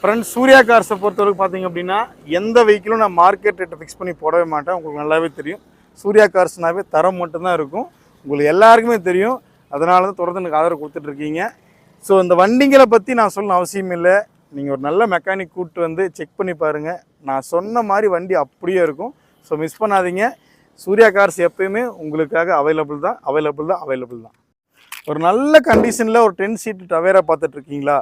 Friends Surya கார்ஸை பொறுத்தவரைக்கும் பார்த்தீங்க அப்படின்னா எந்த வெஹிக்கிளும் நான் மார்க்கெட் ரேட்டை ஃபிக்ஸ் பண்ணி போடவே மாட்டேன். உங்களுக்கு நல்லாவே தெரியும். சூர்யா கார்ஸ்னாவே தரம் மட்டும்தான் இருக்கும். உங்களுக்கு எல்லாருக்குமே தெரியும். அதனால தான் தொடர்ந்து எனக்கு ஆதரவு கொடுத்துட்ருக்கீங்க ஸோ இந்த வண்டிங்களை பற்றி நான் சொல்லணும் அவசியம் இல்லை. நீங்கள் ஒரு நல்ல மெக்கானிக் கூப்பிட்டு வந்து செக் பண்ணி பாருங்கள் நான் சொன்ன மாதிரி வண்டி அப்படியே இருக்கும். ஸோ மிஸ் பண்ணாதீங்க. சூர்யா கார்ஸ் எப்பயுமே உங்களுக்காக அவைலபிள் தான். அவைலபிள் தான் அவைலபிள் தான். ஒரு நல்ல கண்டிஷனில் ஒரு டென் சீட்டு டவேரா பார்த்துட்ருக்கீங்களா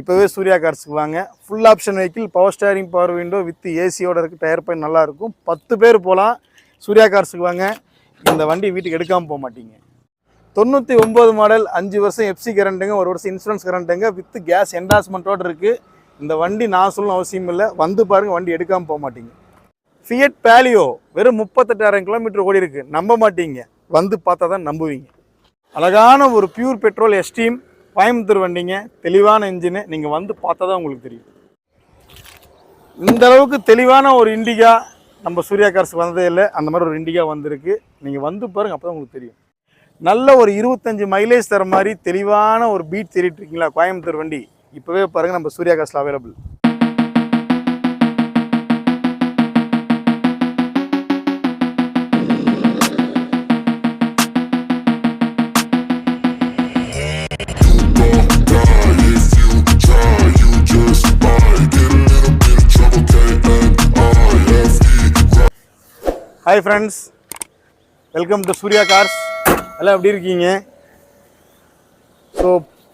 இப்போவே சூர்யா கார்ஸுக்கு வாங்க full option vehicle power steering power window with ஏசியோட இருக்குது டயர் பைன் நல்லாயிருக்கும் பத்து பேர் போகலாம் சூர்யா கார்ஸுக்கு வாங்க. இந்த வண்டி வீட்டுக்கு எடுக்காமல் போக மாட்டீங்க. தொண்ணூற்றி ஒம்பது மாடல் அஞ்சு வருஷம் எஃப்சி கரண்ட்டுங்க ஒரு வருஷம் இன்சூரன்ஸ் கரண்ட்டுங்க வித் கேஸ் என்டாஸ்மெண்ட்டோடு இருக்குது இந்த வண்டி நான் சொல்லணும் அவசியம் இல்லை. வந்து பாருங்கள் வண்டி எடுக்காமல் போக மாட்டீங்க. ஃபியட் பேலியோ வெறும் முப்பத்தெட்டாயிரம் கிலோமீட்டர் ஓடி இருக்குது நம்ப மாட்டீங்க. வந்து பார்த்தா தான் நம்புவீங்க. அழகான ஒரு பியூர் பெட்ரோல் எஸ்டீம் கோயம்புத்தூர் வண்டிங்க. தெளிவான இன்ஜினு நீங்கள் வந்து பார்த்தா தான் உங்களுக்கு தெரியும். இந்த அளவுக்கு தெளிவான ஒரு இண்டிகா நம்ம சூர்யா கார்ஸுக்கு வந்ததே இல்லை. அந்த மாதிரி ஒரு இண்டிகா வந்திருக்கு. நீங்கள் வந்து பாருங்கள் அப்போ தான் உங்களுக்கு தெரியும். நல்ல ஒரு இருபத்தஞ்சு மைலேஜ் தர மாதிரி தெளிவான ஒரு பீட் தேடிட்டு இருக்கீங்களா? கோயம்புத்தூர் வண்டி. இப்போவே பாருங்கள் நம்ம Surya கார்ஸில் available hi friends welcome to Surya cars எல்லாம் எப்படி இருக்கீங்க? ஸோ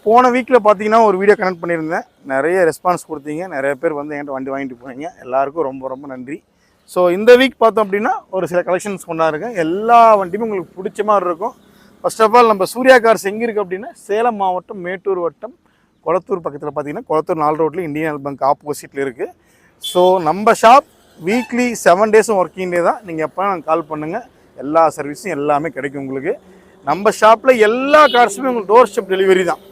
போன வீக்கில் பார்த்தீங்கன்னா ஒரு வீடியோ கனெக்ட் பண்ணியிருந்தேன். நிறைய ரெஸ்பான்ஸ் கொடுத்தீங்க. நிறைய பேர் வந்து என்கிட்ட வண்டி வாங்கிட்டு போனீங்க. எல்லாருக்கும் ரொம்ப ரொம்ப நன்றி. ஸோ இந்த வீக் பார்த்தோம் அப்படின்னா ஒரு சில கலெக்ஷன்ஸ் கொண்டாருக்கேன் எல்லா வண்டியுமே உங்களுக்கு பிடிச்ச மாதிரி இருக்கும். ஃபர்ஸ்ட் ஆஃப் ஆல் நம்ம சூர்யா கார்ஸ் எங்கே இருக்குது அப்படின்னா சேலம் மாவட்டம் மேட்டூர் வட்டம் கொளத்தூர் பக்கத்தில் பார்த்தீங்கன்னா கொளத்தூர் நாலு ரோட்டில் இந்தியன் பேங்க் ஆப்போசிட்டில் இருக்குது ஸோ நம்ம shop weekly seven டேஸும் working day தான். நீங்கள் எப்போ கால் பண்ணுங்கள் எல்லா சர்வீஸும் எல்லாமே கிடைக்கும் உங்களுக்கு. நம்ம ஷாப்பில் எல்லா கார்ஸுமே உங்களுக்கு டோர் ஸ்டெப் டெலிவரி தான்.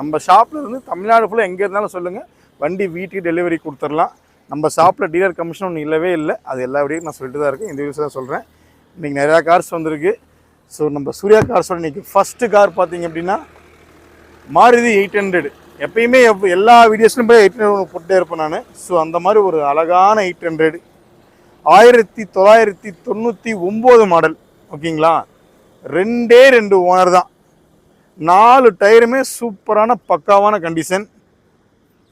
நம்ம ஷாப்பில் இருந்து தமிழ்நாடு ஃபுல்லாக எங்கே இருந்தாலும் சொல்லுங்கள் வண்டி வீட்டுக்கு டெலிவரி கொடுத்துடலாம். நம்ம ஷாப்பில் டீலர் கமிஷன் ஒன்று இல்லவே இல்லை. அது எல்லா வீடியும் நான் சொல்லிட்டு தான் இருக்கேன். இந்த வீடியோஸ் தான் சொல்கிறேன் இன்றைக்கி நிறையா கார்ஸ் வந்திருக்கு. ஸோ நம்ம சூர்யா கார்ஸோட இன்றைக்கி ஃபஸ்ட்டு கார் பார்த்தீங்க அப்படின்னா மாருதி எயிட் ஹண்ட்ரட் எப்பயுமே எப் எல்லா வீடியோஸ்லையும் போய் எயிட் ஹண்ட்ரட் போட்டே இருப்பேன் நான். ஸோ அந்த மாதிரி ஒரு அழகான எயிட் ஹண்ட்ரட் ஆயிரத்தி தொள்ளாயிரத்தி தொண்ணூற்றி ஒம்பது மாடல் ஓகேங்களா ரெண்டே ரெண்டு ஓனர் தான். நாலு டயருமே சூப்பரான பக்காவான கண்டிஷன்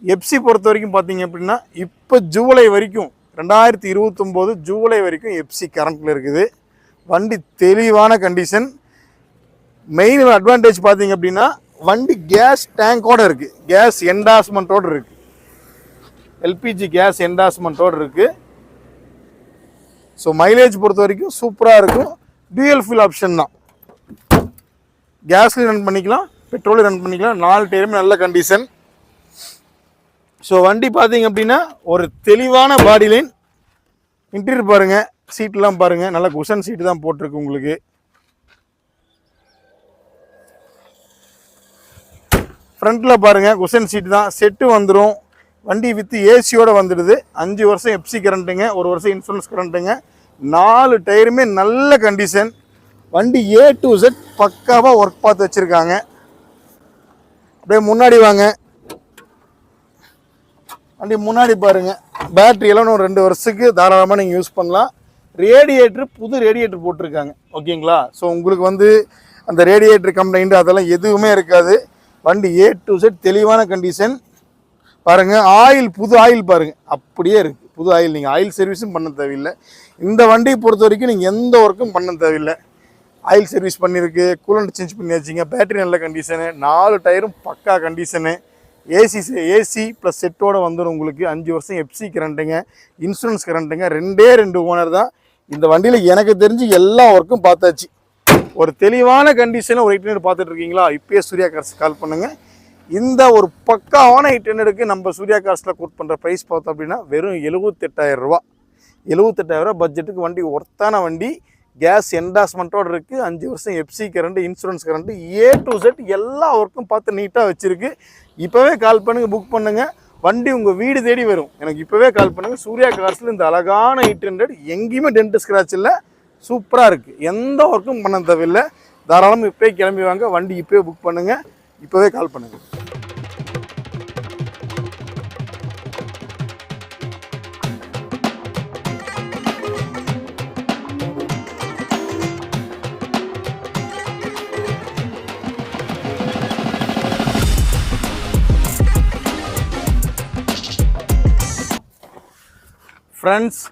எப்சி பொறுத்த வரைக்கும் பார்த்தீங்க அப்படின்னா இப்போ ஜூலை வரைக்கும் ரெண்டாயிரத்தி இருபத்தொம்போது ஜூலை வரைக்கும் எப்சி கரண்ட்டில் இருக்குது. வண்டி தெளிவான கண்டிஷன் மெயின் அட்வான்டேஜ் பார்த்தீங்க அப்படின்னா வண்டி கேஸ் டேங்கோடு இருக்குது கேஸ் என்டாஸ்மெண்ட்டோடு இருக்குது எல்பிஜி கேஸ் என்டாஸ்மெண்ட்டோடு இருக்குது ஸோ மைலேஜ் பொறுத்த வரைக்கும் சூப்பராக இருக்கும். டியூஎல் ஃபில் ஆப்ஷன் தான். கேஸ்லையும் ரன் பண்ணிக்கலாம் பெட்ரோலையும் ரன் பண்ணிக்கலாம். நாலு டயருமே நல்ல கண்டிஷன் ஸோ வண்டி பார்த்தீங்க அப்படின்னா ஒரு தெளிவான பாடி லைன் இன்டீரியர் பாருங்கள் சீட்லாம் பாருங்கள் நல்ல குஷன் சீட்டு தான் போட்டிருக்கு உங்களுக்கு. ஃப்ரண்ட்டில் பாருங்கள் குஷன் சீட்டு தான். செட்டு வந்துடும் வண்டி வித்து ஏசியோடு வந்துடுது. அஞ்சு வருஷம் எப்சி கரண்ட்டுங்க ஒரு வருஷம் இன்சூரன்ஸ் கரண்ட்டுங்க நாலு டயருமே நல்ல கண்டிஷன் வண்டி ஏ டு செட் பக்காவாக ஒர்க் பார்த்து வச்சுருக்காங்க. அப்படியே முன்னாடி வாங்க. வண்டி முன்னாடி பாருங்கள் பேட்டரி எல்லாம் ரெண்டு வருஷத்துக்கு தாராளமாக நீங்கள் யூஸ் பண்ணலாம். ரேடியேட்டர் புது ரேடியேட்டர் போட்டிருக்காங்க. ஓகேங்களா ஸோ உங்களுக்கு வந்து அந்த ரேடியேட்டர் கம்ப்ளைண்ட் அதெல்லாம் எதுவுமே இருக்காது. வண்டி ஏ டு செட் தெளிவான கண்டிஷன் பாருங்கள் ஆயில் புது ஆயில் பாருங்கள் அப்படியே இருக்குது புது ஆயில் நீங்கள் ஆயில் சர்வீஸும் பண்ண தேவையில்லை. இந்த வண்டியை பொறுத்த வரைக்கும் நீங்கள் எந்த ஒர்க்கும் பண்ண தேவையில்லை. ஆயில் சர்வீஸ் பண்ணியிருக்கு கூலண்ட் சேஞ்ச் பண்ணி வச்சிங்க பேட்டரி நல்ல கண்டிஷனு நாலு டயரும் பக்கா கண்டிஷனு ஏசி ஏசி ப்ளஸ் செட்டோட வந்துடும் உங்களுக்கு. அஞ்சு வருஷம் எஃப்சி கரண்ட்டுங்க இன்சூரன்ஸ் கரண்ட்டுங்க ரெண்டே ரெண்டு ஓனர் தான். இந்த வண்டியில் எனக்கு தெரிஞ்சு எல்லா ஒர்க்கும் பார்த்தாச்சு. ஒரு தெளிவான கண்டிஷனில் ஒரு எயிட் ஹண்ட்ரட் பார்த்துட்டு இருக்கீங்களா இப்பயே சூர்யா கார்ஸ் கால் பண்ணுங்கள் இந்த ஒரு பக்காவான எயிட் ஹண்ட்ரடுக்கு நம்ம சூர்யா கார்ஸில் கோட் பண்ணுற ப்ரைஸ் பார்த்தோம் அப்படின்னா வெறும் எழுபத்தெட்டாயிரம் ரூபா எழுபத்தெட்டாயிரம் ரூபா பட்ஜெட்டுக்கு வண்டி ஒர்த்தான வண்டி கேஸ் என்டாஸ்மெண்ட்டோடு இருக்குது அஞ்சு வருஷம் FC current insurance current A to Z எல்லா ஒர்க்கும் பார்த்து நீட்டாக வச்சுருக்கு. இப்போவே கால் பண்ணுங்கள் புக் பண்ணுங்கள் வண்டி உங்கள் வீடு தேடி வரும். எனக்கு இப்போவே கால் பண்ணுங்கள் சூர்யா கார்ஸில் இந்த அழகான எயிட் ஹண்ட்ரட் எங்கேயுமே டென்ட் ஸ்க்ராட்ச் இல்லை. சூப்பராக இருக்குது எந்த ஒர்க்கும் பண்ண தேவையில்லை. தாராளமாக இப்போயே கிளம்பி வாங்க. வண்டி இப்போயே புக் பண்ணுங்கள் இப்போவே கால் பண்ணுங்கள் ஃப்ரெண்ட்ஸ்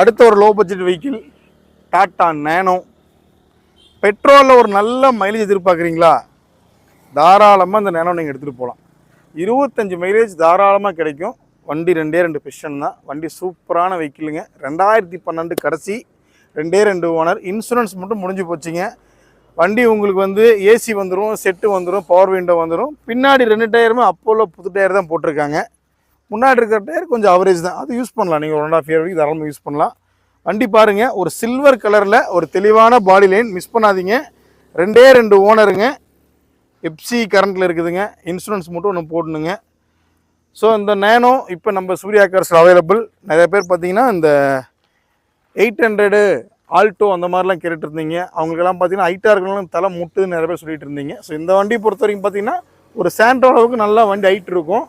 அடுத்த ஒரு low budget vehicle Tata Nano பெட்ரோலில் ஒரு நல்ல மைலேஜ் எதிர்பார்க்குறீங்களா? தாராளமாக இந்த நேனோ நீங்கள் எடுத்துகிட்டு போகலாம் இருபத்தஞ்சி மைலேஜ் தாராளமாக கிடைக்கும். வண்டி ரெண்டே ரெண்டு பிஷன் தான். வண்டி சூப்பரான வெஹிக்கிளுங்க ரெண்டாயிரத்தி பன்னெண்டு கடைசி ரெண்டே ரெண்டு ஓனர். இன்சூரன்ஸ் மட்டும் முடிஞ்சு போச்சுங்க. வண்டி உங்களுக்கு வந்து ஏசி வந்துடும் செட்டு வந்துடும் பவர் விண்டோ வந்துடும் பின்னாடி ரெண்டு டயருமே அப்போலோ புது டயர் தான் போட்டிருக்காங்க. முன்னாடி இருக்கிற டயர் கொஞ்சம் அவரேஜ் தான். அது யூஸ் பண்ணலாம். நீங்கள் ஒரு ஒன் ஆஃப் இயர் வரைக்கும் தாராளமாக யூஸ் பண்ணலாம். வண்டி பாருங்கள் ஒரு சில்வர் கலரில் ஒரு தெளிவான பாடி லைன் மிஸ் பண்ணாதீங்க. ரெண்டே ரெண்டு ஓனருங்க எப்சி கரண்ட்டில் இருக்குதுங்க. இன்சூரன்ஸ் மட்டும் ஒன்று போடணுங்க. ஸோ இந்த நேனோ இப்போ நம்ம சூர்யா கார்ஸில் அவைலபிள் நிறைய பேர் பார்த்தீங்கன்னா இந்த எயிட் ஹண்ட்ரடு ஆல்டோ அந்த மாதிரிலாம் கேட்டுட்டு இருந்தீங்க அவங்களுக்கெல்லாம் பார்த்தீங்கன்னா ஹைட்டாக இருக்கணும் தலை முட்டுன்னு நிறைய பேர் சொல்லிட்டு இருந்தீங்க ஸோ இந்த வண்டி பொறுத்த வரைக்கும் பார்த்தீங்கன்னா ஒரு சாண்ட்ரோ அளவுக்கு நல்லா வண்டி ஹைட் இருக்கும்.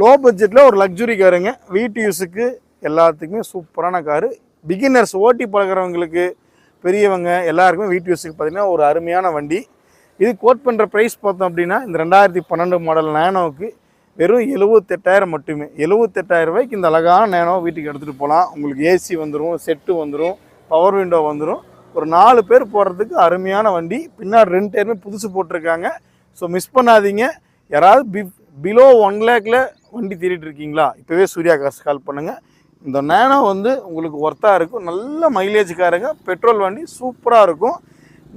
லோ பட்ஜெட்டில் ஒரு லக்ஸுரி காருங்க வீட்டு யூஸுக்கு எல்லாத்துக்குமே சூப்பரான காரு பிகினர்ஸ் ஓட்டி பழகிறவங்களுக்கு பெரியவங்க எல்லாருக்குமே வீட்டு யூஸுக்கு பார்த்தீங்கன்னா ஒரு அருமையான வண்டி. இது கோட் பண்ணுற ப்ரைஸ் பார்த்தோம் அப்படின்னா இந்த ரெண்டாயிரத்தி பன்னெண்டு மாடல் நேனோவுக்கு வெறும் எழுபத்தெட்டாயிரம் மட்டுமே. எழுபத்தெட்டாயிரம் ரூபாய்க்கு இந்த அழகான நேனோ வீட்டுக்கு எடுத்துகிட்டு போகலாம் உங்களுக்கு ஏசி வந்துடும் செட்டு வந்துடும் பவர் விண்டோ வந்துடும் ஒரு நாலு பேர் போகிறதுக்கு அருமையான வண்டி. பின்னாடி ரெண்டு டயருமே புதுசு போட்டிருக்காங்க. ஸோ மிஸ் பண்ணாதீங்க. யாராவது பி பிலோ ஒன் லேக்கில் வண்டி தேடிட்டு இருக்கீங்களா? இப்போவே சூர்யா காசு கால் பண்ணுங்கள் இந்த நேனோ வந்து உங்களுக்கு ஒர்த்தாக இருக்கும். நல்ல மைலேஜுக்காரங்க பெட்ரோல் வண்டி சூப்பராக இருக்கும்.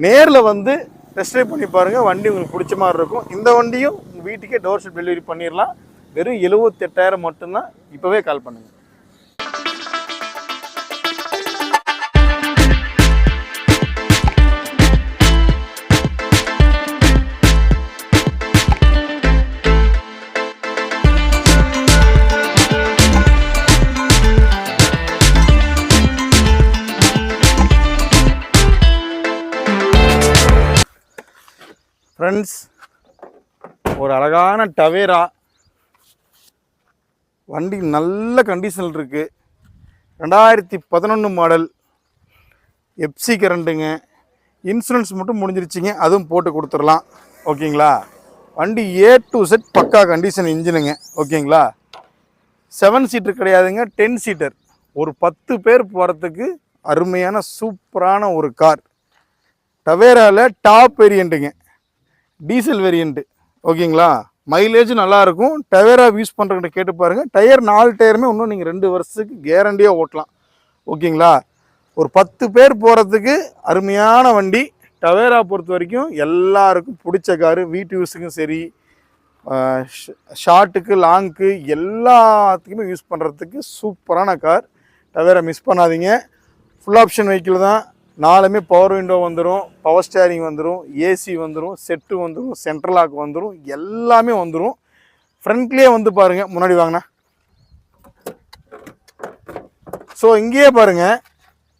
நேரில் வந்து டெஸ்ட் ட்ரைவ் பண்ணி பாருங்கள் வண்டி உங்களுக்கு பிடிச்ச மாதிரி இருக்கும். இந்த வண்டியும் உங்கள் வீட்டுக்கே டோர் ஸ்டெப் டெலிவரி பண்ணிடலாம் வெறும் எழுபத்தெட்டாயிரம் மட்டும்தான். இப்போவே கால் பண்ணுங்கள் ஃப்ரெண்ட்ஸ் ஒரு அழகான டவேரா. வண்டி நல்ல கண்டிஷனில் இருக்குது ரெண்டாயிரத்தி பதினொன்று மாடல் எப்சி கரண்ட்டுங்க இன்சூரன்ஸ் மட்டும் முடிஞ்சிருச்சிங்க அதுவும் போட்டு கொடுத்துடலாம். ஓகேங்களா? வண்டி ஏ டு செட் பக்கா கண்டிஷன் இன்ஜினுங்க ஓகேங்களா? செவன் சீட்டர் கிடையாதுங்க டென் சீட்டர் ஒரு பத்து பேர் போகிறதுக்கு அருமையான சூப்பரான ஒரு கார் டவேராவில் டாப் வேரியண்ட்டுங்க டீசல் வேரியண்ட்டு ஓகேங்களா? மைலேஜ் நல்லாயிருக்கும். டவேரா யூஸ் பண்ணுறவங்க கேட்டு பாருங்கள் டயர் நாலு டயருமே இன்னும் நீங்கள் ரெண்டு வருஷத்துக்கு கேரண்டியாக ஓட்டலாம். ஓகேங்களா? ஒரு பத்து பேர் போகிறதுக்கு அருமையான வண்டி. டவேரா பொறுத்த வரைக்கும் எல்லாருக்கும் பிடிச்ச காரு. வீட்டு யூஸுக்கும் சரி ஷார்ட்டுக்கு லாங்க்கு எல்லாத்துக்குமே யூஸ் பண்ணுறதுக்கு சூப்பரான கார். டவேரா மிஸ் பண்ணாதீங்க. ஃபுல் ஆப்ஷன் வெஹிக்கிள் தான். நாலுமே பவர் விண்டோ வந்துடும் பவர் ஸ்டேரிங் வந்துடும் ஏசி வந்துடும் செட்டு வந்துடும் சென்ட்ரல் லாக் வந்துடும் எல்லாமே வந்துடும் ஃப்ரண்ட்லேயே வந்து பாருங்கள் முன்னாடி வாங்கினா ஸோ இங்கேயே பாருங்கள்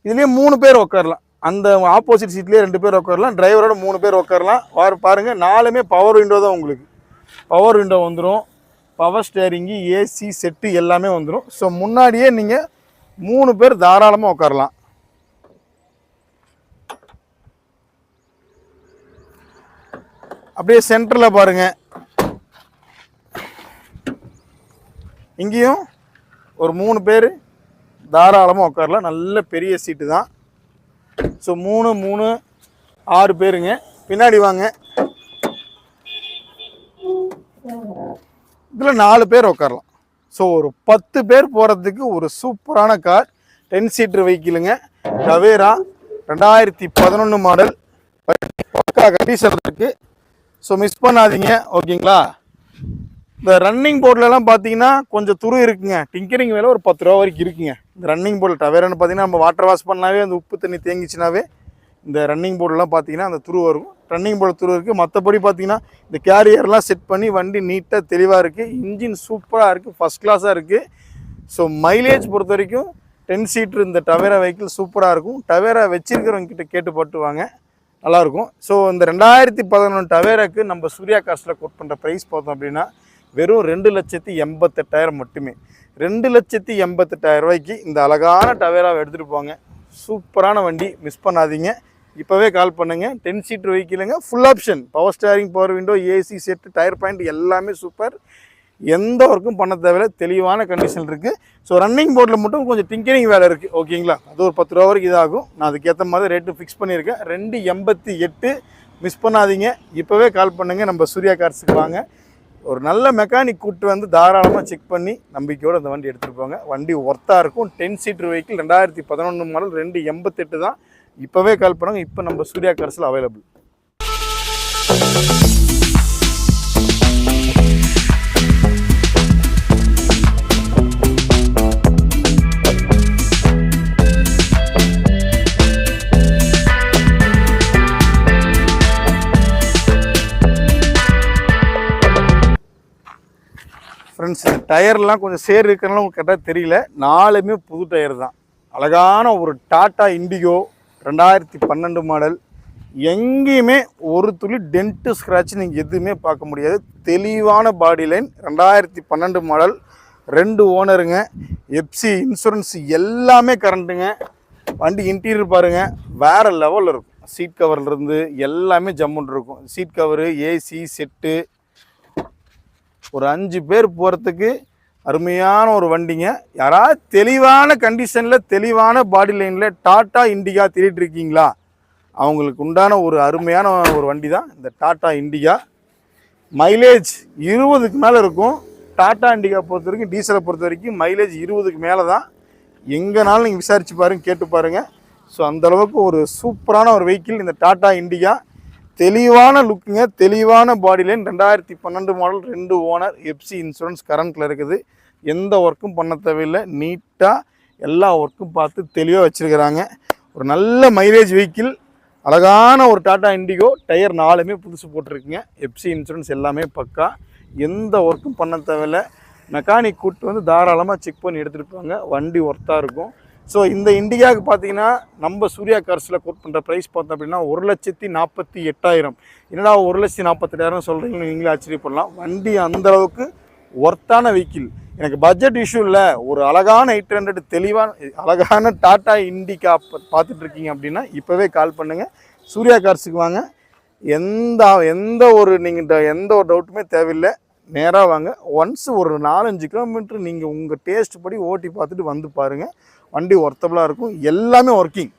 இதுலேயே மூணு பேர் உட்காரலாம் அந்த ஆப்போசிட் சீட்லேயே ரெண்டு பேர் உட்காரலாம் டிரைவரோட மூணு பேர் உட்காரலாம் வார் பாருங்கள் நாலுமே பவர் விண்டோ தான் உங்களுக்கு. பவர் விண்டோ வந்துடும் பவர் ஸ்டேரிங்கு ஏசி செட்டு எல்லாமே வந்துடும் ஸோ முன்னாடியே நீங்கள் மூணு பேர் தாராளமாக உட்காரலாம் அப்படியே சென்டரில் பாருங்க. இங்கேயும் ஒரு மூணு பேர் தாராளமாக உட்காரலாம். நல்ல பெரிய சீட்டு தான். ஸோ மூணு மூணு ஆறு பேருங்க. பின்னாடி வாங்க. இதில் நாலு பேர் உட்காரலாம். ஸோ ஒரு பத்து பேர் போகிறதுக்கு ஒரு சூப்பரான கார். டென் சீட்டர் வெஹிக்கிளுங்க. டவேரா ரெண்டாயிரத்தி பதினொன்று மாடல். பக்கா கண்டிஷன் இருக்குது ஸோ மிஸ் பண்ணாதீங்க ஓகேங்களா இந்த ரன்னிங் போர்ட்லலாம் பார்த்தீங்கன்னா கொஞ்சம் துரு இருக்குங்க. டிங்கரிங் வேலை ஒரு பத்து ரூபா வரைக்கும் இருக்குங்க. இந்த ரன்னிங் போர்டில் டவேரன்னு பார்த்தீங்கன்னா நம்ம வாட்டர் வாஷ் பண்ணாவே அந்த உப்பு தண்ணி தேங்கிச்சுனாவே இந்த ரன்னிங் போர்டெலாம் பார்த்தீங்கன்னா அந்த துரு வரும். ரன்னிங் போர்டு துரு இருக்குது மற்றபடி பார்த்தீங்கன்னா இந்த கேரியர்லாம் செட் பண்ணி வண்டி நீட்டாக தெளிவாக இருக்குது இன்ஜின் சூப்பராக இருக்குது ஃபஸ்ட் கிளாஸாக இருக்குது ஸோ மைலேஜ் பொறுத்த வரைக்கும் டென் சீட்ரு இந்த டவேரா வெஹிக்கிள் சூப்பராக இருக்கும். டவேரா வச்சிருக்கிறவங்க கிட்ட கேட்டு போட்டுவாங்க நல்லாயிருக்கும். ஸோ இந்த ரெண்டாயிரத்தி பதினொன்று டவேராக்கு நம்ம சூர்யா காஸ்ட்டில் கோட் பண்ணுற ப்ரைஸ் பார்த்தோம் அப்படின்னா வெறும் ரெண்டு லட்சத்தி எண்பத்தெட்டாயிரம் மட்டுமே. ரெண்டு லட்சத்தி எண்பத்தெட்டாயிரம் ரூபாய்க்கு இந்த அழகான டவேராவை எடுத்துகிட்டு போங்க. சூப்பரான வண்டி மிஸ் பண்ணாதீங்க. இப்போவே கால் பண்ணுங்கள் ten seat வெஹிக்கிளுங்க full option power steering power window AC set tyre point எல்லாமே சூப்பர் எந்த ஒர்க்கும் பண்ண தேவையில்ல. தெளிவான கண்டிஷன் இருக்குது ஸோ ரன்னிங் போர்டில் மட்டும் கொஞ்சம் டிங்கரிங் வேலை இருக்குது ஓகேங்களா அது ஒரு பத்து ரூபா வரைக்கும் இதாகும். நான் அதுக்கேற்ற மாதிரி ரேட்டு ஃபிக்ஸ் பண்ணியிருக்கேன். ரெண்டு எண்பத்தி எட்டு மிஸ் பண்ணாதீங்க. இப்போவே கால் பண்ணுங்கள் நம்ம சூர்யா கார்ஸுக்கு வாங்க. ஒரு நல்ல மெக்கானிக் கூட்டு வந்து தாராளமாக செக் பண்ணி நம்பிக்கையோடு அந்த வண்டி எடுத்துகிட்டு போங்க. வண்டி ஒர்த்தாக இருக்கும். டென் சீட்டர் வெஹிக்கிள் ரெண்டாயிரத்தி பதினொன்று மாடல் ரெண்டு எண்பத்தெட்டு தான். இப்போவே கால் பண்ணுங்க. இப்போ நம்ம சூர்யா கார்ஸில் அவைலபிள் ஃப்ரெண்ட்ஸ் இந்த டயர்லாம் கொஞ்சம் சேர் இருக்கிறனால உங்களுக்கு கரெக்டாக தெரியல. நாலுமே புது டயர் தான். அழகான ஒரு டாட்டா இண்டிகோ ரெண்டாயிரத்தி பன்னெண்டு மாடல். எங்கேயுமே ஒரு துளி டென்ட்டு ஸ்க்ராட்ச் நீங்கள் எதுவுமே பார்க்க முடியாது. தெளிவான பாடி லைன் ரெண்டாயிரத்தி பன்னெண்டு மாடல். ரெண்டு ஓனருங்க எப்சி இன்சூரன்ஸ் எல்லாமே கரண்ட்டுங்க வண்டி இன்டீரியர் பாருங்கள் வேறு லெவலில் இருக்கும். சீட் கவர்லேருந்து எல்லாமே ஜம்முன் இருக்கும். சீட் கவரு ஏசி செட்டு ஒரு அஞ்சு பேர் போகிறதுக்கு அருமையான ஒரு வண்டிங்க. யாராவது தெளிவான கண்டிஷனில் தெளிவான பாடி லைனில் டாட்டா இண்டிகா தேடிட்டு இருக்கீங்களா? அவங்களுக்கு உண்டான ஒரு அருமையான ஒரு வண்டி தான் இந்த டாட்டா இண்டிகா. மைலேஜ் இருபதுக்கு மேலே இருக்கும். டாட்டா இண்டிகா பொறுத்த வரைக்கும் டீசலை பொறுத்த வரைக்கும் மைலேஜ் இருபதுக்கு மேலே தான் எங்கேனாலும் நீங்கள் விசாரித்து பாருங்க கேட்டு பாருங்கள் ஸோ அந்தளவுக்கு ஒரு சூப்பரான ஒரு வெஹிக்கிள் இந்த டாட்டா இண்டிகா. தெளிவான லுக்குங்க. தெளிவான பாடி லைன் ரெண்டாயிரத்தி பன்னெண்டு மாடல் ரெண்டு ஓனர் எஃப்சி இன்சூரன்ஸ் கரண்ட்டில் இருக்குது. எந்த ஒர்க்கும் பண்ண தேவையில்லை. நீட்டாக எல்லா ஒர்க்கும் பார்த்து தெளிவாக வச்சுருக்கிறாங்க. ஒரு நல்ல மைலேஜ் வெஹிக்கிள் அழகான ஒரு டாடா இண்டிகோ டயர் நாலுமே புதுசு போட்டிருக்குங்க. எஃப்சி இன்சூரன்ஸ் எல்லாமே பக்கா. எந்த ஒர்க்கும் பண்ண தேவையில்ல. மெக்கானிக் கூட்டு வந்து தாராளமாக செக் பண்ணி எடுத்துகிட்டு போங்க. வண்டி ஒர்த்தாக இருக்கும். ஸோ இந்த இண்டிகாவுக்கு பார்த்தீங்கன்னா நம்ம சூர்யா கார்ஸில் கோட் பண்ணுற ப்ரைஸ் பார்த்தோம் அப்படின்னா ஒரு லட்சத்தி நாற்பத்தி எட்டாயிரம். என்னடா ஒரு லட்சத்தி நாற்பத்தெட்டாயிரம் சொல்கிறீங்கன்னு நீங்களே ஆச்சரியப்படலாம். வண்டி அந்தளவுக்கு ஒர்த்தான வெஹிக்கிள் எனக்கு பட்ஜெட் இஷ்யூ இல்லை. ஒரு அழகான எயிட் ஹண்ட்ரட் தெளிவான அழகான டாட்டா இண்டிகா பார்த்துட்டு இருக்கீங்க அப்படின்னா இப்போவே கால் பண்ணுங்கள் சூர்யா கார்ஸுக்கு வாங்க. எந்த எந்த ஒரு நீங்கள் எந்த ஒரு டவுட்டுமே தேவையில்லை. நேராக வாங்க. ஒன்ஸ் ஒரு நாலஞ்சு கிலோமீட்டர் நீங்கள் உங்கள் டேஸ்ட் படி ஓட்டி பார்த்துட்டு வந்து பாருங்கள் வண்டி ஒர்த்தபுளாக இருக்கும். எல்லாமே working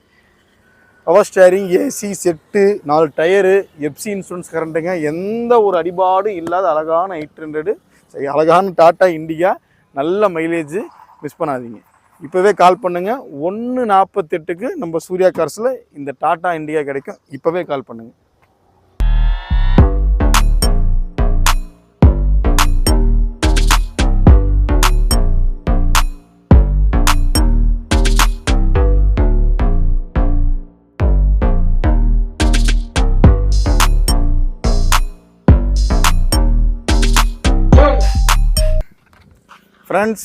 power steering AC set நாலு டயரு எப்சி இன்சூரன்ஸ் கரண்ட்டுங்க. எந்த ஒரு அடிபாடும் இல்லாத அழகான எயிட் ஹண்ட்ரடு சரி அழகான டாட்டா இண்டிகா நல்ல மைலேஜ் மிஸ் பண்ணாதீங்க. இப்போவே கால் பண்ணுங்கள் ஒன்று நாற்பத்தெட்டுக்கு நம்ம சூர்யா கார்ஸில் இந்த டாட்டா இண்டிகா கிடைக்கும். இப்போவே கால் பண்ணுங்கள் ஃப்ரெண்ட்ஸ்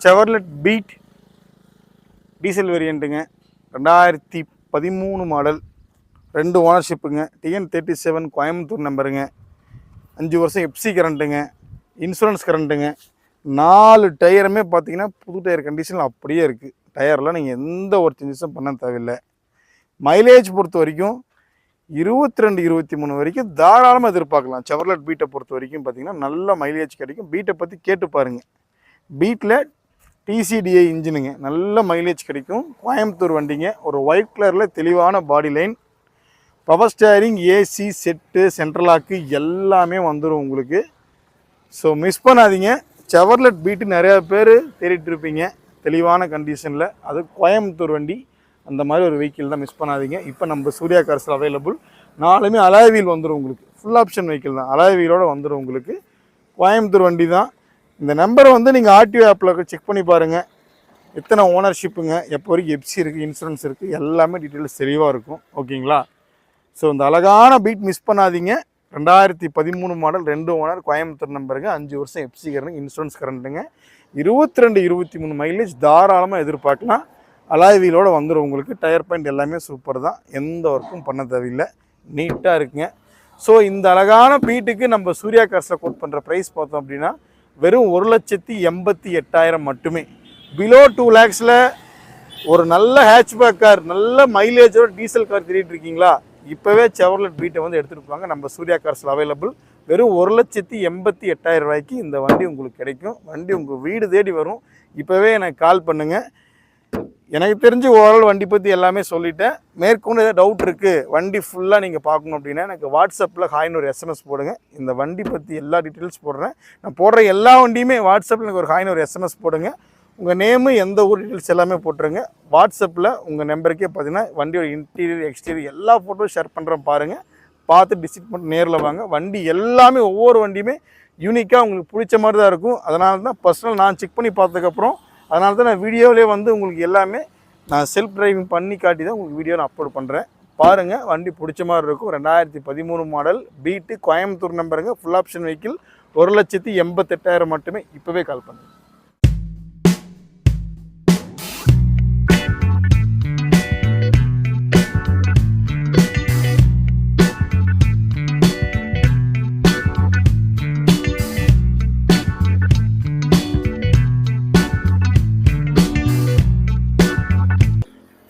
செவர்லெட் பீட் டீசல் வேரியண்ட்டுங்க ரெண்டாயிரத்தி பதிமூணு மாடல் ரெண்டு ஓனர்ஷிப்புங்க டிஎன் தேர்ட்டி செவன் கோயம்புத்தூர் நம்பருங்க அஞ்சு வருஷம் எஃப்சி கரண்ட்டுங்க இன்சூரன்ஸ் கரண்ட்டுங்க நாலு டயருமே பார்த்தீங்கன்னா புது டயர் கண்டிஷனில் அப்படியே இருக்குது டயர்லாம் நீங்கள் எந்த ஒரு சேஞ்சஸும் பண்ண தேவையில்லை. மைலேஜ் பொறுத்த வரைக்கும் இருபத்தி ரெண்டு இருபத்தி மூணு வரைக்கும் தாராளமாக எதிர்பார்க்கலாம். செவர்லட் பீட்டை பொறுத்த வரைக்கும் பார்த்தீங்கன்னா நல்ல மைலேஜ் கிடைக்கும். பீட்டை பற்றி கேட்டு பாருங்கள் பீட்டில் டிசிடிஐ இன்ஜினுங்க. நல்ல மைலேஜ் கிடைக்கும். கோயம்புத்தூர் வண்டிங்க. ஒரு ஒயிட் கலரில் தெளிவான body line power steering AC set central lock எல்லாமே வந்துடும் உங்களுக்கு. ஸோ மிஸ் பண்ணாதீங்க. செவர்லெட் பீட்டு நிறையா பேர் தேடிட்டு இருப்பீங்க. தெளிவான கண்டிஷனில் அது கோயம்புத்தூர் வண்டி. அந்த மாதிரி ஒரு வெஹிக்கிள் தான் மிஸ் பண்ணாதீங்க. இப்போ நம்ம சூர்யா கார்ஸில் அவைலபிள் நாலுமே அலாய்வீல் வந்துடும் உங்களுக்கு. ஃபுல் ஆப்ஷன் வெஹிக்கிள் தான். அலாய்வீலோடு வந்துடும் உங்களுக்கு. கோயம்புத்தூர் வண்டி தான். இந்த நம்பரை வந்து நீங்கள் ஆர்டிஓ ஆப்பில் செக் பண்ணி பாருங்கள் எத்தனை ஓனர்ஷிப்புங்க எப்போ வரைக்கும் எப்சி இருக்குது இன்சூரன்ஸ் இருக்குது எல்லாமே டீட்டெயில்ஸ் தெளிவாக இருக்கும். ஓகேங்களா ஸோ இந்த அழகான பீட் மிஸ் பண்ணாதீங்க. ரெண்டாயிரத்தி பதிமூணு மாடல் ரெண்டு ஓனர் கோயம்புத்தூர் நம்பருங்க அஞ்சு வருஷம் எஃப்சி கரண்ட் இன்சூரன்ஸ் கரண்ட்டுங்க இருபத்தி ரெண்டு இருபத்தி மூணு மைலேஜ் தாராளமாக எதிர்பார்க்கலாம். அலாய் வந்துடும் உங்களுக்கு டயர் பாயிண்ட் எல்லாமே சூப்பர் தான். எந்த ஒர்க்கும் பண்ண தேவையில்லை. நீட்டாக இருக்குங்க. ஸோ இந்த அழகான பீட்டுக்கு நம்ம சூர்யா கார்ஸில் கோட் பண்ணுற ப்ரைஸ் பார்த்தோம் அப்படின்னா வெறும் ஒரு லட்சத்தி எண்பத்தி எட்டாயிரம் மட்டுமே. பிலோ டூ லேக்ஸில் ஒரு நல்ல ஹேட்ச்பேக் கார் நல்ல மைலேஜோட டீசல் கார் தேடிட்டு இருக்கீங்களா? இப்போவே செவர்லெட் பீட்டை வந்து எடுத்துகிட்டு போவாங்க நம்ம சூர்யா கார்ஸில் அவைலபிள் வெறும் ஒரு லட்சத்தி எண்பத்தி எட்டாயிரம் ரூபாய்க்கு இந்த வண்டி உங்களுக்கு கிடைக்கும். வண்டி உங்கள் வீடு தேடி வரும். இப்போவே எனக்கு கால் பண்ணுங்கள் எனக்கு தெரிஞ்சு ஓவரால் வண்டி பற்றி எல்லாமே சொல்லிட்டேன். மேற்கொண்டு ஏதாவது டவுட் இருக்குது வண்டி ஃபுல்லாக நீங்கள் பார்க்கணும் அப்படின்னா எனக்கு வாட்ஸ்அப்பில் ஹாய்னு ஒரு எஸ்எம்எஸ் போடுங்க. இந்த வண்டி பற்றி எல்லா டீட்டெயில்ஸ் போடுறேன். நான் போடுற எல்லா வண்டியுமே வாட்ஸ்அப்பில் எனக்கு ஒரு ஹாய்னு ஒரு எஸ்எம்எஸ் போடுங்க. உங்கள் நேமு எந்த ஊர் டீட்டெயில்ஸ் எல்லாமே போட்டுருங்க. வாட்ஸ்அப்பில் உங்கள் நம்பருக்கே பார்த்தீங்கன்னா வண்டியோட இன்டீரியர் எக்ஸ்டீரியர் எல்லா ஃபோட்டோவும் ஷேர் பண்ணுறேன் பாருங்கள் பார்த்து டிசிட் பண்ணி நேரில் வாங்க. வண்டி எல்லாமே ஒவ்வொரு வண்டியுமே யூனிக்காக உங்களுக்கு பிடிச்ச மாதிரி தான் இருக்கும். அதனால தான் பர்சனல் நான் செக் பண்ணி பார்த்ததுக்கப்புறம் அதனால தான் நான் வீடியோவிலே வந்து உங்களுக்கு எல்லாமே நான் செல்ஃப் டிரைவிங் பண்ணி காட்டி தான் உங்களுக்கு வீடியோ நான் அப்லோட் பண்ணுறேன் பாருங்கள் வண்டி பிடிச்ச மாதிரி இருக்கும். ரெண்டாயிரத்தி பதிமூணு மாடல் பீட்டு கோயம்புத்தூர் நம்பருங்க ஃபுல் ஆப்ஷன் வெஹிக்கிள் ஒரு லட்சத்தி எண்பத்தெட்டாயிரம் மட்டுமே இப்போவே கால் பண்ணுங்கள்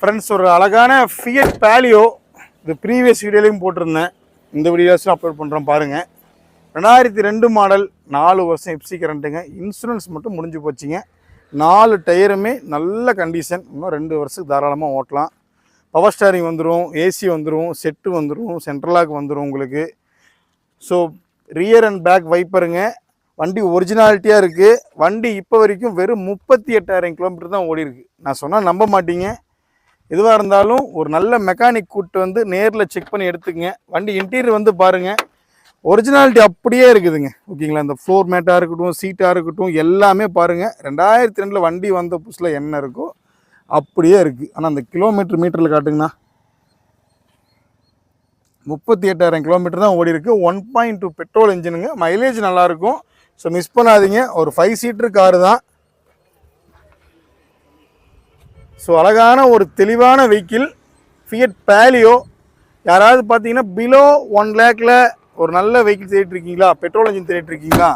ஃப்ரெண்ட்ஸ் ஒரு அழகான ஃபியட் பேலியோ இது ப்ரீவியஸ் வீடியோலையும் போட்டிருந்தேன். இந்த வீடியோஸும் அப்லோட் பண்ணுறோம் பாருங்கள் ரெண்டாயிரத்தி ரெண்டு மாடல் நாலு வருஷம் எப்சி கரண்ட்டுங்க இன்சூரன்ஸ் மட்டும் முடிஞ்சு போச்சுங்க. நாலு டயருமே நல்ல கண்டிஷன் இன்னும் ரெண்டு வருஷத்துக்கு தாராளமாக ஓட்டலாம். பவர் ஸ்டாரிங் வந்துடும் ஏசி வந்துடும் செட்டு வந்துடும் சென்ட்ரலாக் வந்துடும் உங்களுக்கு. ஸோ ரியர் அண்ட் பேக் வைப்பருங்க வண்டி ஒரிஜினாலிட்டியாக இருக்குது வண்டி இப்போ வரைக்கும் வெறும் முப்பத்தி எட்டாயிரம் கிலோமீட்டர் தான் ஓடி நான் சொன்னால் நம்ப மாட்டீங்க. எதுவாக இருந்தாலும் ஒரு நல்ல மெக்கானிக் கூட்டு வந்து நேரில் செக் பண்ணி எடுத்துக்கங்க. வண்டி இன்டீரியர் வந்து பாருங்கள் ஒரிஜினாலிட்டி அப்படியே இருக்குதுங்க. ஓகேங்களா? இந்த ஃப்ளோர் மேட்டாக இருக்கட்டும் சீட்டாக இருக்கட்டும் எல்லாமே பாருங்கள் ரெண்டாயிரத்தி ரெண்டில் வண்டி வந்த புதுசில் என்ன இருக்கோ அப்படியே இருக்குது ஆனால் அந்த கிலோமீட்டர் மீட்டரில் காட்டுங்கண்ணா. முப்பத்தி எட்டாயிரம் கிலோமீட்டர் தான் ஓடி இருக்குது ஒன் பாயிண்ட் டூ பெட்ரோல் இன்ஜினுங்க மைலேஜ் நல்லாயிருக்கும் ஸோ மிஸ் பண்ணாதீங்க. ஒரு ஃபைவ் சீட்டர் காரு தான். ஸோ அழகான ஒரு தெளிவான வெஹிக்கிள் ஃபியட் பேலியோ யாராவது பார்த்தீங்கன்னா பிலோ ஒன் லேக்கில் ஒரு நல்ல வெஹிக்கிள் தேடிட்டு இருக்கீங்களா பெட்ரோல் இன்ஜின் தேடிட்டுருக்கீங்களா?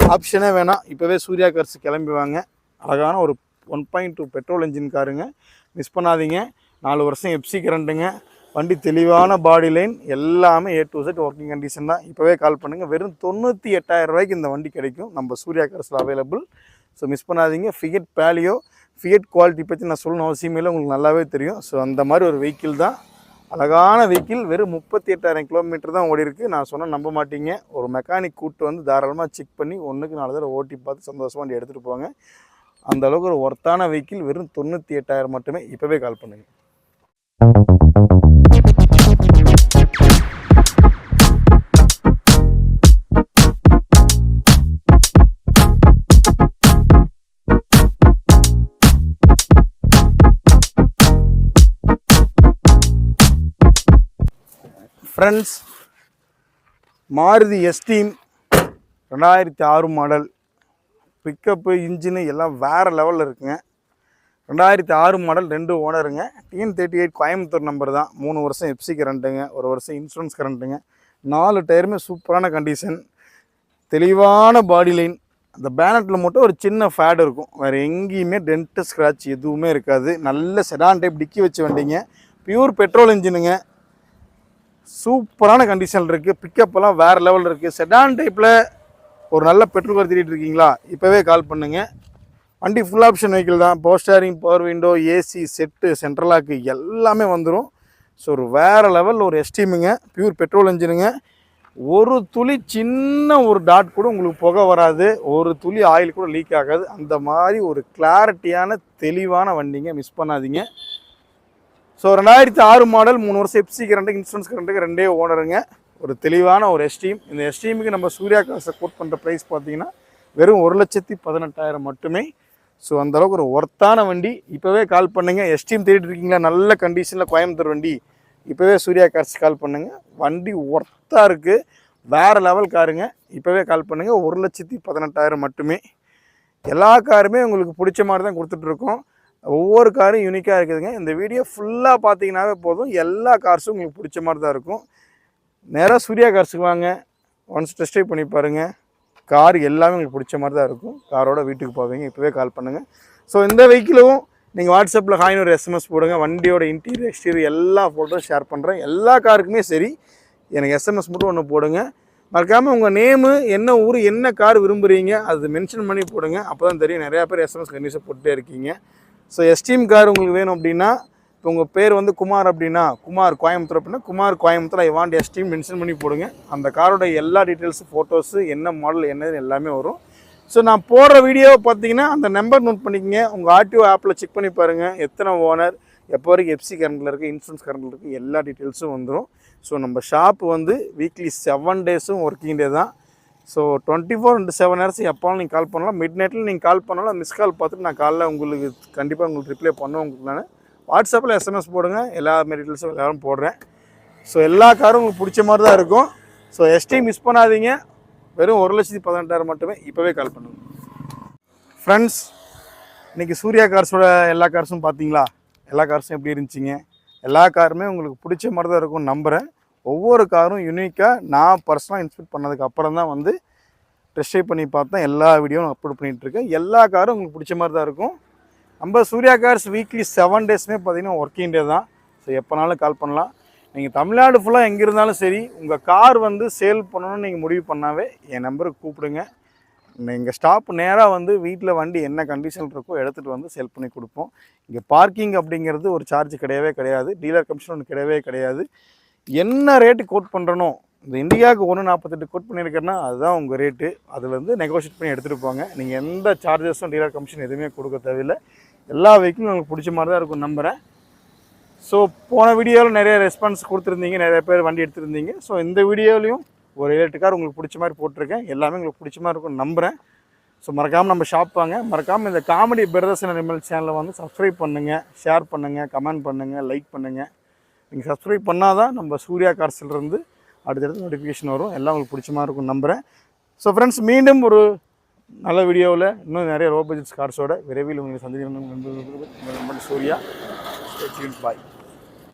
ஆப்ஷனே வேணாம். இப்போவே சூர்யா கார்ஸ் கிளம்பி வாங்க. அழகான ஒரு one point two petrol engine காருங்க. Miss பண்ணாதீங்க. நாலு வருஷம் எப்சி கரண்ட்டுங்க வண்டி தெளிவான பாடி லைன் எல்லாமே A to Z working condition தான். இப்போவே கால் பண்ணுங்கள் வெறும் தொண்ணூற்றி எட்டாயிரம் ரூபாய்க்கு இந்த வண்டி கிடைக்கும். நம்ம சூர்யா கார்ஸில் அவைலபிள் ஸோ மிஸ் பண்ணாதீங்க. ஃபிகட் பேலியோ ஃபியட் குவாலிட்டி பற்றி நான் சொல்லணும் அவசியமே இல்லை. உங்களுக்கு நல்லாவே தெரியும். ஸோ அந்த மாதிரி ஒரு வெஹிக்கிள் தான். அழகான வெஹிக்கிள் வெறும் முப்பத்தி எட்டாயிரம் கிலோமீட்டர் தான் ஓடி இருக்குது நான் சொன்னால் நம்ப மாட்டீங்க. ஒரு மெக்கானிக் கூட்டு வந்து தாராளமாக செக் பண்ணி ஒன்றுக்கு நாலு தடவை ஓட்டி பார்த்து சந்தோஷமாக வண்டி எடுத்துகிட்டு போங்க. அந்தளவுக்கு ஒரு ஒர்த்தான வெஹிக்கிள் வெறும் தொண்ணூற்றி எட்டாயிரம் மட்டுமே. இப்போவே கால் பண்ணுங்கள் ஃப்ரெண்ட்ஸ் மாருதி எஸ்டீம் ரெண்டாயிரத்தி ஆறு மாடல் பிக்கப்பு இன்ஜினு எல்லாம் வேறு லெவலில் இருக்குங்க. ரெண்டாயிரத்தி ஆறு மாடல் ரெண்டு ஓனருங்க TN thirty eight Coimbatore number தான். மூணு வருஷம் எஃப்சி கரண்ட்டுங்க ஒரு வருஷம் இன்சூரன்ஸ் கரண்ட்டுங்க நாலு டயருமே சூப்பரான கண்டிஷன் தெளிவான பாடி லைன் அந்த பேனட்டில் மட்டும் ஒரு சின்ன ஃபேடு இருக்கும். வேறு எங்கேயுமே டென்ட்டு ஸ்க்ராட்ச் எதுவுமே இருக்காது. நல்ல செடான் டைப் டிக்கி வச்சு வண்டிங்க. பியூர் பெட்ரோல் இன்ஜினுங்க சூப்பரான கண்டிஷன் இருக்குது பிக்கப்பெல்லாம் வேறு லெவலில் இருக்குது செடான் டைப்பில் ஒரு நல்ல பெட்ரோல் கார் தேடிட்டு இருக்கீங்களா? இப்போவே கால் பண்ணுங்கள் வண்டி ஃபுல் ஆப்ஷன் வெஹிக்கிள் தான். Power power window AC set central lock எல்லாமே வந்துடும் ஸோ ஒரு வேறு லெவல் ஒரு எஸ்டீமுங்க பியூர் பெட்ரோல் இன்ஜினுங்க ஒரு துளி சின்ன ஒரு டாட் கூட உங்களுக்கு புகை வராது. ஒரு துளி ஆயில் கூட லீக் ஆகாது. அந்த மாதிரி ஒரு கிளாரிட்டியான தெளிவான வண்டிங்க மிஸ் பண்ணாதீங்க. ஸோ ரெண்டாயிரத்தி ஆறு மாடல் மூணு வருஷம் எப்சி கரண்ட்டுக்கு இன்சூரன்ஸ் கரண்ட்டுக்கு ரெண்டே ஓனருங்க ஒரு தெளிவான ஒரு எஸ்டீம் இந்த எஸ்டீமுக்கு நம்ம சூர்யா காசை கோட் பண்ணுற ப்ரைஸ் பார்த்தீங்கன்னா வெறும் ஒரு லட்சத்தி பதினெட்டாயிரம் மட்டுமே. ஸோ அந்தளவுக்கு ஒரு ஒர்த்தான வண்டி. இப்போவே கால் பண்ணுங்கள் எஸ்டீம் தேடிட்டு இருக்கீங்களா? நல்ல கண்டிஷனில் கோயம்புத்தூர் வண்டி. இப்போவே சூர்யா கார்ஸ் கால் பண்ணுங்கள் வண்டி ஒர்த்தாக இருக்குது வேறு லெவல் காருங்க இப்போவே கால் பண்ணுங்கள் ஒரு லட்சத்தி பதினெட்டாயிரம் மட்டுமே. எல்லா காருமே உங்களுக்கு பிடிச்ச மாதிரி தான் கொடுத்துட்ருக்கோம் ஒவ்வொரு காரும் யூனிக்காக இருக்குதுங்க. இந்த வீடியோ ஃபுல்லாக பார்த்தீங்கன்னாவே போதும். எல்லா கார்ஸும் உங்களுக்கு பிடிச்ச மாதிரி தான் இருக்கும். நேராக சூர்யா கார்ஸுக்கு வாங்க. ஒன்ஸ் டெஸ்ட் ட்ரைவ் பண்ணி பாருங்கள் கார் எல்லாமே உங்களுக்கு பிடிச்ச மாதிரி தான் இருக்கும். காரோட வீட்டுக்கு போவீங்க. இப்போவே கால் பண்ணுங்கள் ஸோ இந்த வெஹிக்கிளும் நீங்கள் வாட்ஸ்அப்பில் ஹாய்னு ஒரு எஸ்எம்எஸ் போடுங்க. வண்டியோட இன்டீரியர் எக்ஸ்டீரியர் எல்லா ஃபோட்டோஸ் ஷேர் பண்ணுறேன் எல்லா காருக்குமே சரி. எனக்கு எஸ்எம்எஸ் மட்டும் ஒன்று போடுங்க. மறக்காமல் உங்கள் நேமு என்ன ஊர் என்ன கார் விரும்புகிறீங்க அது மென்ஷன் பண்ணி போடுங்க. அப்போ தான் தெரியும். நிறையா பேர் எஸ்எம்எஸ் கண்டிஷன் போட்டுகிட்டே இருக்கீங்க. ஸோ எஸ்டீம் கார் உங்களுக்கு வேணும் அப்படின்னா இப்போ உங்கள் பேர் வந்து குமார் அப்படின்னா குமார் கோயம்புத்தூர் அப்படின்னா Kumar Coimbatore I want Esteem mention பண்ணி போடுங்க. அந்த காரோட எல்லா டீட்டெயில்ஸு ஃபோட்டோஸு என்ன மாடல் என்னதுன்னு எல்லாமே வரும். ஸோ நான் போடுற வீடியோ பார்த்தீங்கன்னா அந்த நம்பர் நோட் பண்ணிக்கங்க. உங்கள் ஆர்டிஓ ஆப்பில் செக் பண்ணி பாருங்கள் எத்தனை ஓனர் எப்போ வரைக்கும் எஃப்சி கரண்டில் இருக்குது இன்சூரன்ஸ் கரண்டில் இருக்குது எல்லா டீட்டெயில்ஸும் வந்துடும் ஸோ நம்ம ஷாப் வந்து வீக்லி செவன் டேஸும் ஒர்க்கிங் டே தான். So twenty four into seven hours எப்போனாலும் நீங்கள் கால் பண்ணலாம். மிட் நைட்டில் நீங்கள் கால் பண்ணாலும். மிஸ் கால் பார்த்துட்டு நான் காலைல உங்களுக்கு கண்டிப்பாக உங்களுக்கு ரிப்ளை பண்ணுவேன் உங்களுக்கு நான். வாட்ஸ்அப்பில் எஸ்எம்எஸ் போடுங்க. எல்லா மெட்டீரியல்ஸும் எல்லாரும் போடுறேன். ஸோ எல்லா காரும் உங்களுக்கு பிடிச்ச மாதிரி தான் இருக்கும். ஸோ எஸ்டி மிஸ் பண்ணாதீங்க. வெறும் ஒரு லட்சத்தி பதினெட்டாயிரம் மட்டுமே இப்போவே கால் பண்ணுங்க. ஃப்ரெண்ட்ஸ் இன்றைக்கி சூர்யா கார்ஸோட எல்லா கார்ஸும் பார்த்தீங்களா? எல்லா கார்ஸும் எப்படி இருந்துச்சிங்க? எல்லா காருமே உங்களுக்கு பிடிச்ச மாதிரி தான் இருக்கும் நம்புகிறேன் ஒவ்வொரு காரும் யூனிக்காக நான் பர்சனலாக இன்ஸ்பெக்ட் பண்ணதுக்கு அப்புறம் தான் வந்து டெஸ்ட் ட்ரைவ் பண்ணி பார்த்தேன். எல்லா வீடியோவும் அப்லோட் பண்ணிகிட்ருக்கேன் எல்லா காரும் உங்களுக்கு பிடிச்ச மாதிரி தான் இருக்கும். நம்ம சூர்யா கார்ஸ் வீக்லி செவன் டேஸ்மே பார்த்தீங்கன்னா ஒர்க்கிங் டே தான். ஸோ எப்போனாலும் கால் பண்ணலாம். நீங்கள் தமிழ்நாடு ஃபுல்லாக எங்கே இருந்தாலும் சரி உங்கள் கார் வந்து சேல் பண்ணணும்னு நீங்கள் முடிவு பண்ணாவே என் நம்பருக்கு கூப்பிடுங்க. எங்கள் ஸ்டாப் நேராக வந்து வீட்டில் வண்டி என்ன கண்டிஷன் இருக்கோ எடுத்துகிட்டு வந்து சேல் பண்ணி கொடுப்போம். இங்கே பார்க்கிங் அப்படிங்கிறது ஒரு சார்ஜ் கிடையவே கிடையாது. டீலர் கமிஷன் ஒன்று கிடையவே கிடையாது. என்ன ரேட்டு கோட் பண்ணுறனோ இந்த இந்தியாவுக்கு ஒன்று நாற்பத்தெட்டு கோட் பண்ணியிருக்கேன்னா அதுதான் உங்கள் ரேட்டு அதுலேருந்து நெகோஷியேட் பண்ணி எடுத்துகிட்டு போங்க. நீங்கள் எந்த சார்ஜஸும் டீலர் கமிஷன் எதுவுமே கொடுக்க தேவையில்லை. எல்லா வெஹிக்கிளும் உங்களுக்கு பிடிச்ச மாதிரி தான் இருக்கும் நம்புகிறேன் ஸோ போன வீடியோவில் நிறைய ரெஸ்பான்ஸ் கொடுத்துருந்தீங்க நிறைய பேர் வண்டி எடுத்துருந்தீங்க. ஸோ இந்த வீடியோலையும் ஒரு ஏழு கார் உங்களுக்கு பிடிச்ச மாதிரி போட்டிருக்கேன். எல்லாமே உங்களுக்கு பிடிச்ச மாதிரி இருக்கும் நம்புகிறேன் ஸோ மறக்காமல் நம்ம ஷாப் வாங்க. மறக்காமல் இந்த காமெடி பிரதர்ஸ் அனிமல் சேனலை வந்து சப்ஸ்கிரைப் பண்ணுங்கள் ஷேர் பண்ணுங்கள் கமெண்ட் பண்ணுங்கள் லைக் பண்ணுங்கள் நீங்கள் சப்ஸ்கிரைப் பண்ணால் தான் நம்ம சூர்யா கார்ஸ்லேருந்து அடுத்தடுத்து நோட்டிஃபிகேஷன் வரும். எல்லாம் உங்களுக்கு பிடிச்ச மாதிரி இருக்கும் நம்புகிறேன் ஸோ ஃப்ரெண்ட்ஸ் மீண்டும் ஒரு நல்ல வீடியோவில் இன்னும் நிறைய ரோ பட்ஜெட்ஸ் கார்ஸோட விரைவில் உங்களுக்கு சந்திக்கணும் சூர்யா. பாய்